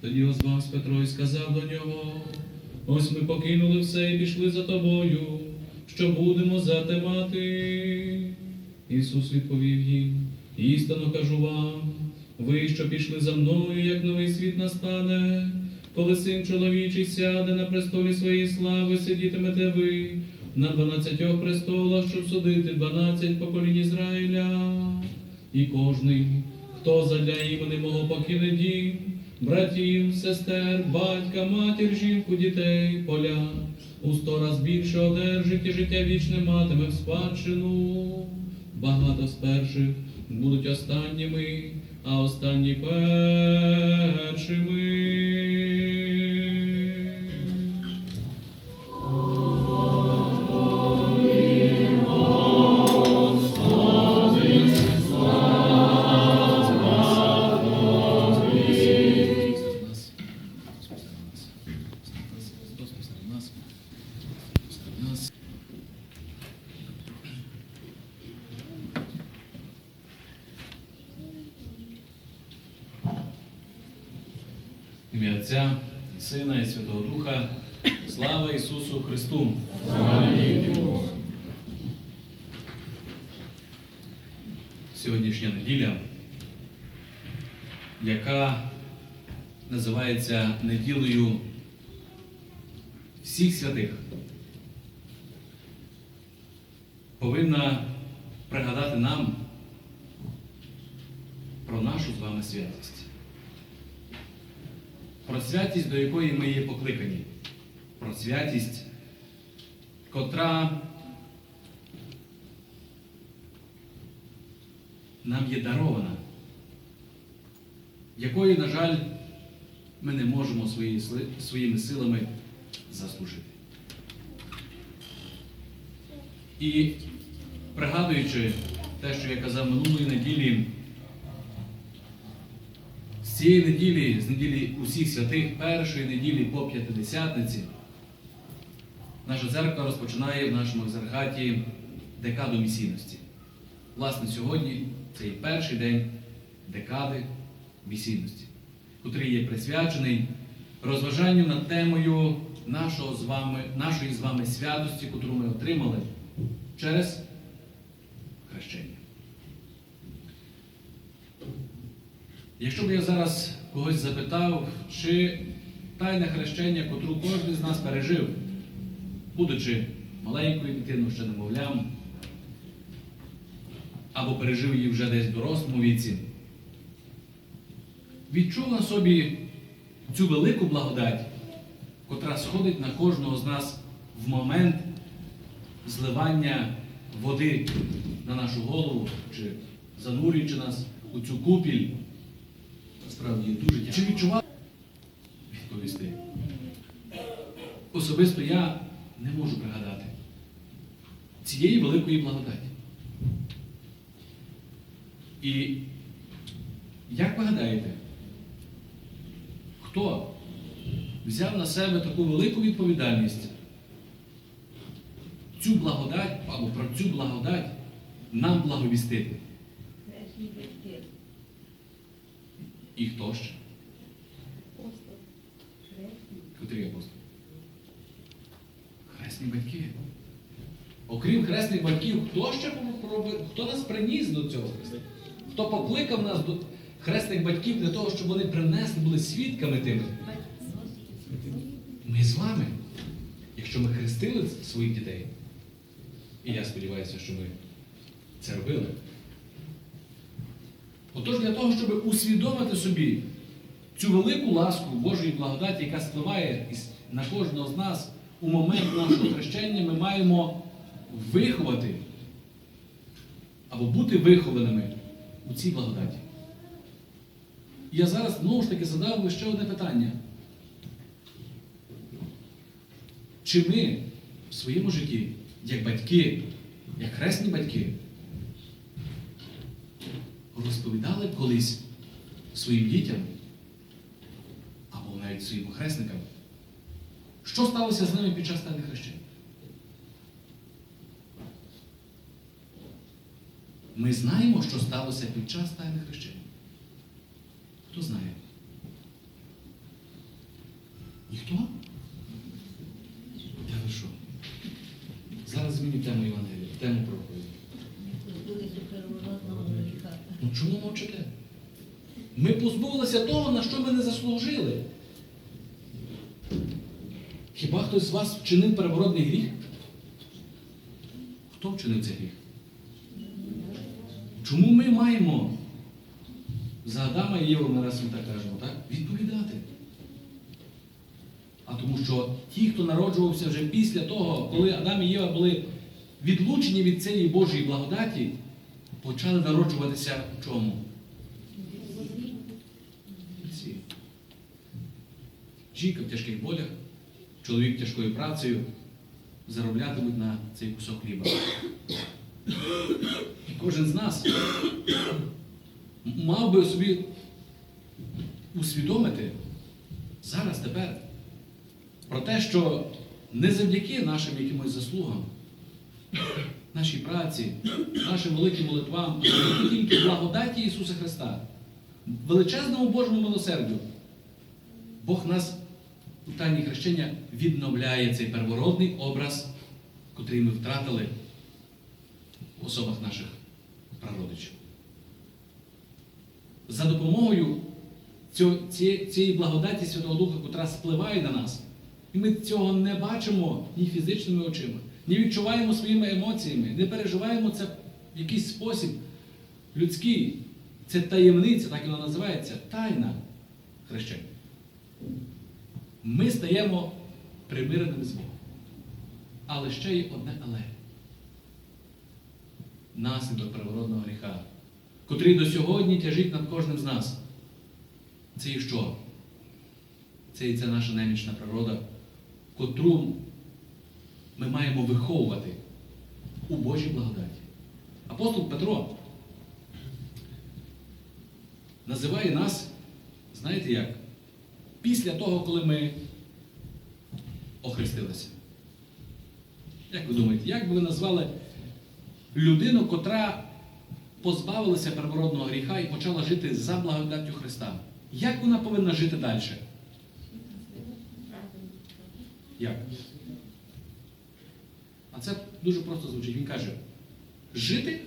Тоді озвавсь Петро і сказав до нього: Ось ми покинули все і пішли за тобою, що будемо за те мати. Ісус відповів їм: істинно кажу вам, ви, що пішли за мною, як новий світ настане, коли син чоловічий сяде на престолі своєї слави, сидітимете ви на дванадцятьох престолах, щоб судити дванадцять поколінь Ізраїля. І кожний, хто задля імени мого покине дім, братів, сестер, батька, матір, жінку, дітей, поля, у сто раз більше одержить і життя вічне матиме в спадщину. Багато з перших будуть останніми, а останні першими. Ім'я Отця, і Сина і Святого Духа. Слава Ісусу Христу! Сьогоднішня неділя, яка називається неділею всіх святих, повинна пригадати нам про нашу з вами святість про святість, до якої ми є покликані, про святість, котра нам є дарована, якої, на жаль, ми не можемо свої, своїми силами заслужити. І пригадуючи те, що я казав минулої неділі, цієї неділі, з неділі усіх святих, першої неділі по п'ятидесятниці, наша церква розпочинає в нашому екзархаті декаду місійності. Власне, сьогодні цей перший день декади місійності, котрий є присвячений розважанню над темою нашого з вами, нашої з вами святості, котру ми отримали через хрещення. Якщо б я зараз когось запитав, чи тайне хрещення, котру кожен з нас пережив, будучи маленькою дитиною, ще немовлям, або пережив її вже десь в дорослому віці, відчув на собі цю велику благодать, котра сходить на кожного з нас в момент зливання води на нашу голову, чи занурюючи нас у цю купіль насправді дуже. Чи відчував відповісти? Особисто я не можу пригадати цієї великої благодаті. І як ви гадаєте, хто взяв на себе таку велику відповідальність цю благодать або про цю благодать нам благовістити? І хто ще? Котрі апостоли? Хресні батьки. Окрім хресних батьків, хто ще пробив- хто нас приніс до цього Христа? Хто покликав нас до хресних батьків для того, щоб вони принесли, були свідками тими? Ми з вами. Якщо ми хрестили своїх дітей, і я сподіваюся, що ми це робили. Отож, для того, щоб усвідомити собі цю велику ласку Божої благодаті, яка спливає на кожного з нас у момент нашого хрещення, ми маємо виховати або бути вихованими у цій благодаті. І я зараз знову ж таки задав ще одне питання. Чи ми в своєму житті, як батьки, як хресні батьки, розповідали колись своїм дітям або навіть своїм хресникам, що сталося з ними під час тайних хрещень? Ми знаємо, що сталося під час тайних хрещень. Хто знає? Ну чому мовчите? Ми позбулися того, на що ми не заслужили. Хіба хтось з вас вчинив переворотний гріх? Хто вчинив цей гріх? Чому ми маємо за Адама і Єву, ми раз ми так кажемо, так? відповідати? А тому що ті, хто народжувався вже після того, коли Адам і Єва були відлучені від цієї Божої благодаті, почали народжуватися в чому? Всі. Жінка в тяжких болях, чоловік тяжкою працею зароблятимуть на цей кусок хліба. І кожен з нас мав би собі усвідомити зараз, тепер, про те, що не завдяки нашим якимось заслугам, нашій праці, нашим великим молитвам, а тільки благодаті Ісуса Христа, величезному Божому милосердю, Бог нас у тайні хрещення відновляє цей первородний образ, котрий ми втратили в особах наших прародичів. За допомогою цієї, благодаті Святого Духа, котра спливає на нас, і ми цього не бачимо ні фізичними очима, ні відчуваємо своїми емоціями, не переживаємо це в якийсь спосіб людський. Це таємниця, так вона називається, тайна хрещення. Ми стаємо примиреними з Богом. Але ще є одне але. Наслідок первородного гріха, котрий до сьогодні тяжить над кожним з нас. Це і що? Це і ця наша немічна природа, котру ми маємо виховувати у Божій благодаті. Апостол Петро називає нас, знаєте як? Після того, коли ми охрестилися. Як ви думаєте, як би ви назвали людину, котра позбавилася первородного гріха і почала жити за благодаттю Христа? Як вона повинна жити далі? Як? А це дуже просто звучить. Він каже: жити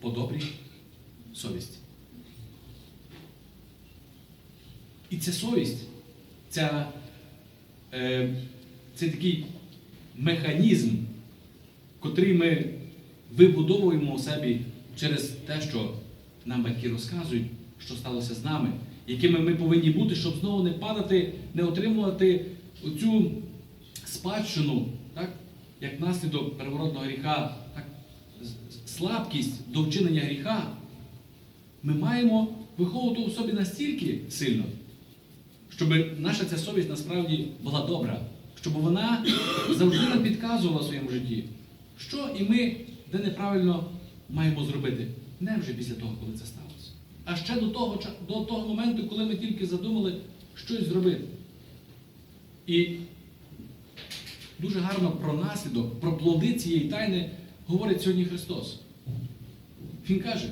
по добрій совісті. І ця совість, ця, е, це такий механізм, котрий ми вибудовуємо у себе через те, що нам батьки розказують, що сталося з нами, якими ми повинні бути, щоб знову не падати, не отримувати оцю спадщину, так, як наслідок переворотного гріха, так, слабкість до вчинення гріха, ми маємо виховувати у собі настільки сильно, щоб наша ця совість насправді була добра, щоб вона завжди нам підказувала в своєму житті, що і ми де неправильно маємо зробити. Не вже після того, коли це сталося. А ще до того, до того моменту, коли ми тільки задумали щось зробити. І дуже гарно про наслідок, про плоди цієї тайни говорить сьогодні Христос. Він каже,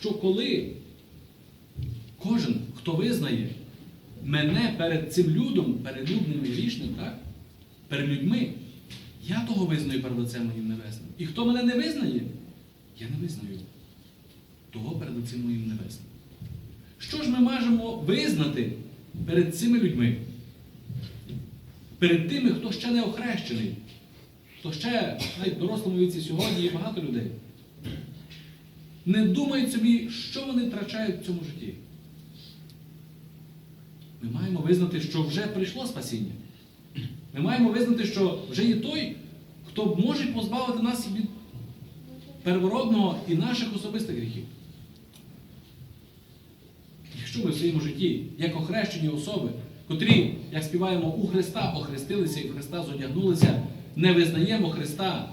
що коли кожен, хто визнає мене перед цим людом, перед людним і грішним, так? перед людьми, я того визнаю перед лицем моїм небесним. І хто мене не визнає, я не визнаю того перед лицем моїм небесним. Що ж ми можемо визнати перед цими людьми? Перед тими, хто ще не охрещений, хто ще навіть в дорослому віці сьогодні є багато людей. Не думають собі, що вони втрачають в цьому житті. Ми маємо визнати, що вже прийшло спасіння. Ми маємо визнати, що вже є той, хто може позбавити нас від первородного і наших особистих гріхів. Якщо ми в своєму житті, як охрещені особи, котрі, як співаємо, у Христа охрестилися і в Христа зодягнулися, не визнаємо Христа,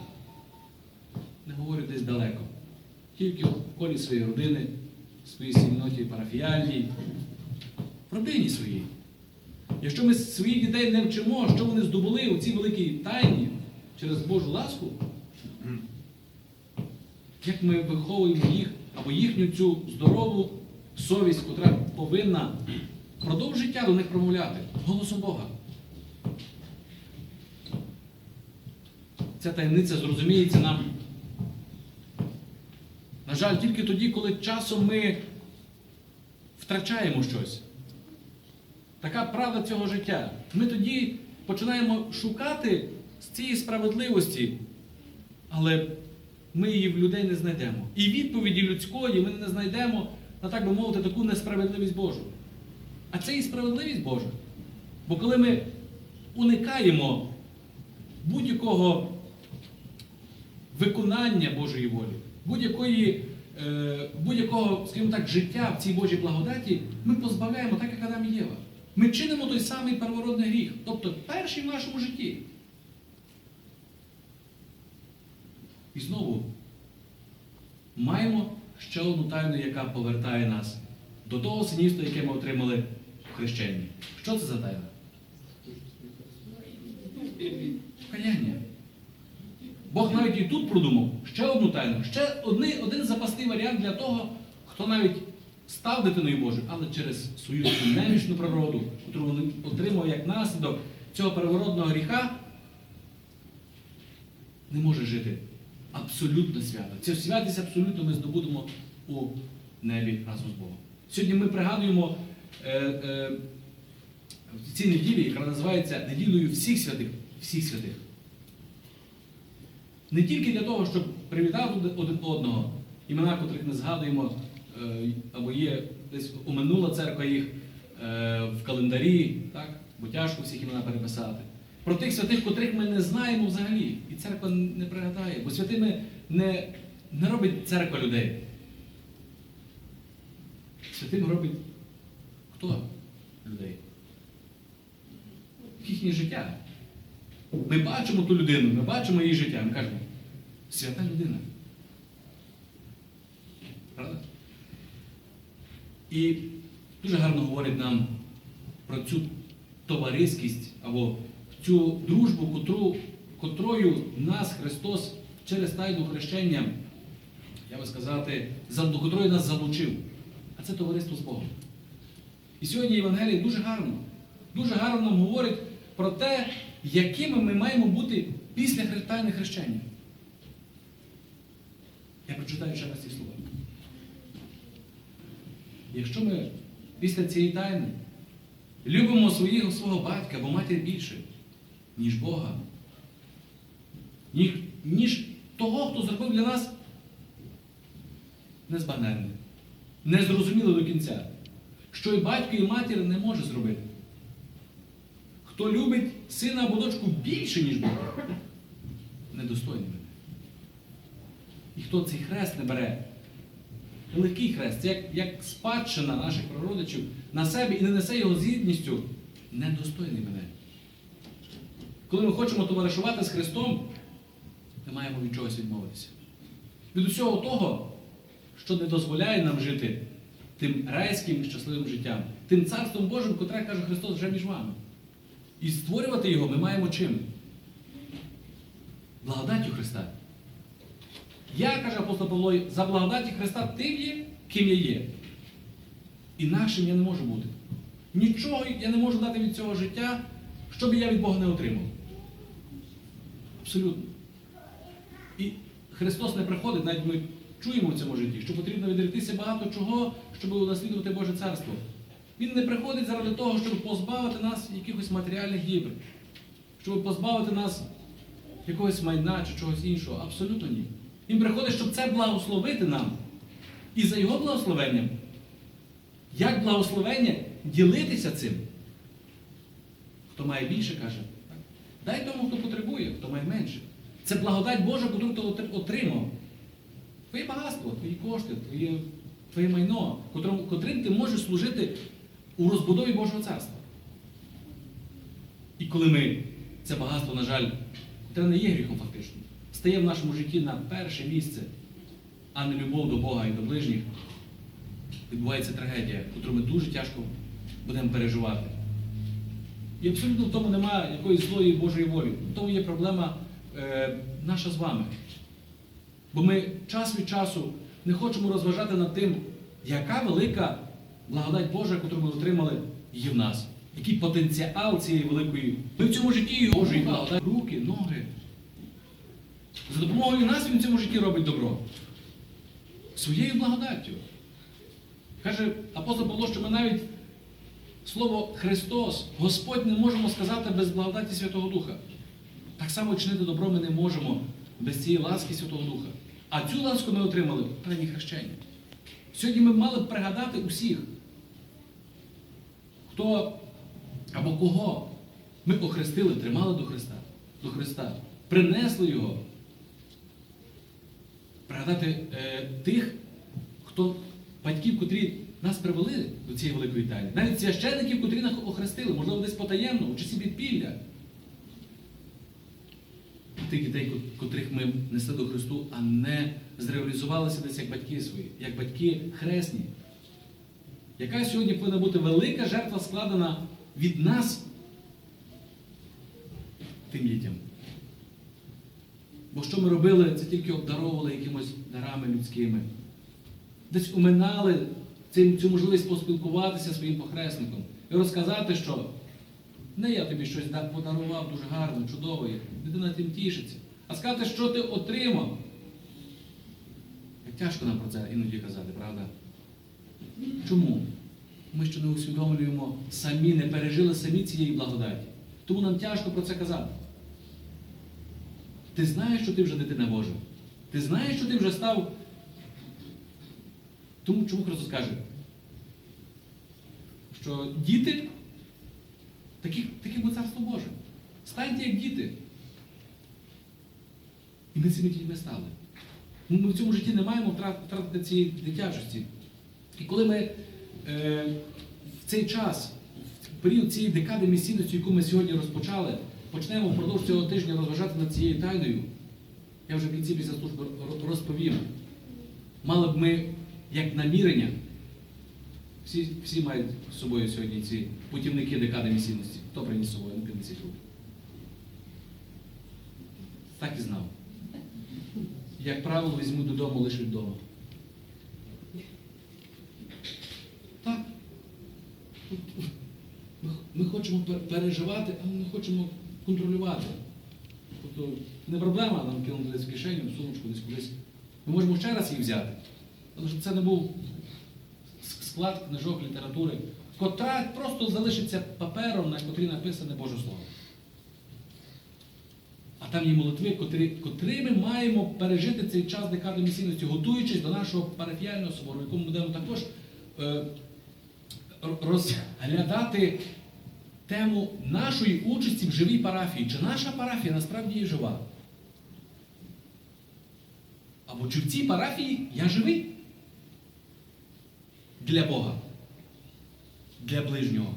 не говорю десь далеко, тільки в колі своєї родини, своїй спільноті парафіальній, родині своїй. Якщо ми своїх дітей не вчимо, що вони здобули у цій великій тайні через Божу ласку, як ми виховуємо їх або їхню цю здорову совість, котра повинна впродовж життя до них промовляти голосом Бога. Ця таємниця зрозуміється нам, на жаль, тільки тоді, коли часом ми втрачаємо щось. Така правда цього життя. Ми тоді починаємо шукати з цієї справедливості, але ми її в людей не знайдемо. І відповіді людської ми не знайдемо на так би мовити таку несправедливість Божу. А це і справедливість Божа. Бо коли ми уникаємо будь-якого виконання Божої волі, будь-якої, е, будь-якого, скажімо так, життя в цій Божій благодаті, ми позбавляємо, так як Адам і Єва. Ми чинимо той самий первородний гріх, тобто перший в нашому житті. І знову маємо ще одну тайну, яка повертає нас до того синівства, яке ми отримали в хрещенні. Що це за тайна? Покаяння. Бог навіть і тут продумав ще одну тайну, ще одни, один запасний варіант для того, хто навіть став дитиною Божою, але через свою немічну природу, яку він отримав як наслідок цього переворотного гріха, не може жити абсолютно свято. Цю святість абсолютно ми здобудемо у небі разом з Богом. Сьогодні ми пригадуємо е, е, в цій неділі, яка називається неділею всіх святих, всіх святих. Не тільки для того, щоб привітати один одного, імена, котрих ми згадуємо, або є десь оминула церква їх е, в календарі, так? бо тяжко всіх імена переписати. Про тих святих, котрих ми не знаємо взагалі, і церква не пригадає, бо святими не, не робить церква людей. Святим робить хто людей? Їхнє життя. Ми бачимо ту людину, ми бачимо її життя. Ми кажемо, свята людина. Правда? І дуже гарно говорить нам про цю товариськість або цю дружбу, котру, котрою нас Христос через тайну хрещення, я би сказати, до котрої нас залучив. А це товариство з Богом. І сьогодні Євангеліє дуже гарно, дуже гарно нам говорить про те, якими ми маємо бути після тайни хрещення. Я прочитаю ще раз ці слова. Якщо ми після цієї тайни любимо своїх, свого батька або матір більше, ніж Бога, ніж, ніж того, хто зробив для нас незбагненне, незрозуміло до кінця, що і батько, і матір не може зробити. Хто любить сина або дочку більше, ніж Бога, недостойний мене. І хто цей хрест не бере, легкий хрест, це як, як спадщина наших прародичів на себе і не несе його з гідністю, недостойний мене. Коли ми хочемо товаришувати з Христом, ми маємо від чогось відмовитися. Від усього того, що не дозволяє нам жити тим райським щасливим життям, тим царством Божим, котре каже Христос вже між вами. І створювати його ми маємо чим? Благодаттю Христа. Я, каже апостол Павло, за благодаті Христа тим є, ким я є. Інакшим я не можу бути. Нічого я не можу дати від цього життя, щоб я від Бога не отримав. Абсолютно. І Христос не приходить, навіть ми чуємо в цьому житті, що потрібно відректися багато чого, щоб унаслідувати Боже Царство. Він не приходить заради того, щоб позбавити нас якихось матеріальних дібр, щоб позбавити нас якогось майна чи чогось іншого. Абсолютно ні. Він приходить, щоб це благословити нам. І за його благословенням, як благословення, ділитися цим. Хто має більше, каже, дай тому, хто потребує, хто має менше. Це благодать Божа, яку ти отримав. Твоє багатство, твої кошти, твоє, твоє майно, котрим, котрим ти можеш служити у розбудові Божого царства. І коли ми це багатство, на жаль, котре не є гріхом фактично, стає в нашому житті на перше місце, а не любов до Бога і до ближніх, відбувається трагедія, яку ми дуже тяжко будемо переживати. І абсолютно в тому немає якоїсь злої Божої волі. В тому є проблема е, наша з вами. Бо ми час від часу не хочемо розважати над тим, яка велика благодать Божа, яку ми отримали, є в нас. Який потенціал цієї великої. Ми в цьому житті Божої благодать. Руки, ноги. За допомогою нас він в цьому житті робить добро. своєю благодаттю. Каже апостол Павло, що ми навіть слово Христос, Господь не можемо сказати без благодаті Святого Духа. Так само чинити добро ми не можемо без цієї ласки Святого Духа. А цю ласку ми отримали в певні хрещення. Сьогодні ми мали б пригадати усіх, хто або кого ми охрестили, тримали до Христа, до Христа, принесли Його. Пригадати е, тих, хто батьків, котрі нас привели до цієї великої тайни. Навіть священників, котрі нас охрестили, можливо, десь потаємно, у часі підпілля. Тих дітей, котрих ми несли до Христу, а не зреалізувалися десь як батьки свої, як батьки хресні. Яка сьогодні повинна бути велика жертва складена від нас тим дітям? Бо що ми робили, це тільки обдаровували якимось дарами людськими. Десь уминали цим, цю можливість поспілкуватися своїм похресником і розказати, що не я тобі щось подарував дуже гарно, чудово, дитина тим тішиться. А сказати, що ти отримав. Як тяжко нам про це іноді казати, правда? Чому? Ми ще не усвідомлюємо самі, не пережили самі цієї благодаті. Тому нам тяжко про це казати. Ти знаєш, що ти вже дитина Божа. Ти знаєш, що ти вже став. Тому чому Христос каже? Що діти такі, такі бо царство Боже. Станьте як діти. І ми цими дітьми стали. Ми в цьому житті не маємо втратити цієї дитячості. І коли ми е, в цей час, в період цієї декади місійності, яку ми сьогодні розпочали, почнемо впродовж цього тижня розважати над цією тайною, я вже в кінці після служби розповім. Мали б ми як намірення, всі, всі мають з собою сьогодні ці путівники декади місійності. Хто приніс з собою? Ну, піднесіть руку. Так і знав. Як правило, візьму додому лише вдома. Так. Ми, ми хочемо переживати, але не хочемо контролювати. Тобто не проблема нам кинути десь в кишеню, в сумочку, десь кудись. Ми можемо ще раз її взяти. Але щоб це не був склад книжок літератури, котра просто залишиться папером, на котрі написане Боже Слово. А там є молитви, котрі, котрі ми маємо пережити цей час декади місійності, готуючись до нашого парафіального собору, в якому будемо також е, розглядати тему нашої участі в живій парафії. Чи наша парафія насправді є жива? Або чи в цій парафії я живий? Для Бога, для ближнього.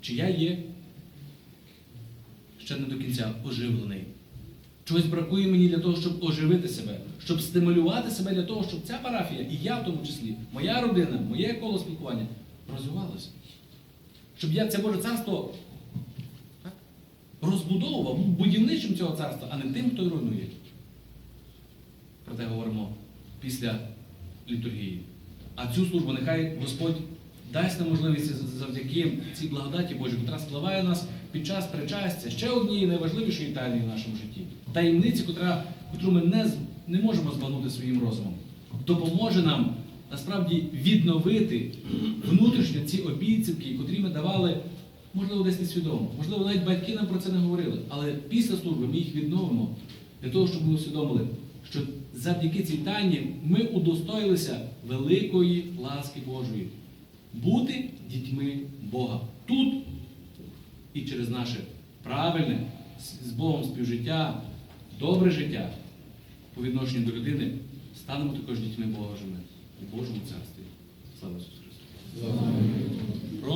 Чи я є ще не до кінця оживлений? Чогось бракує мені для того, щоб оживити себе, щоб стимулювати себе для того, щоб ця парафія, і я в тому числі, моя родина, моє коло спілкування розвивалося. Щоб я це Боже царство розбудовував, був будівничим цього царства, а не тим, хто руйнує. Про те говоримо після літургії. А цю службу нехай Господь дасть нам можливість завдяки цій благодаті Божій, яка спливає нас під час причастя ще однієї найважливішої тайни в нашому житті. Таємниці, котра, котру ми не, не можемо збагнути своїм розумом. Допоможе нам насправді відновити внутрішньо ці обіцянки, котрі ми давали, можливо, десь несвідомо. Можливо, навіть батьки нам про це не говорили. Але після служби ми їх відновимо для того, щоб ми усвідомили, що завдяки цій тайні ми удостоїлися великої ласки Божої. Бути дітьми Бога тут і через наше правильне з- Богом співжиття, добре життя по відношенню до людини станемо також дітьми Божими у Божому царстві. Слава Ісусу Христу!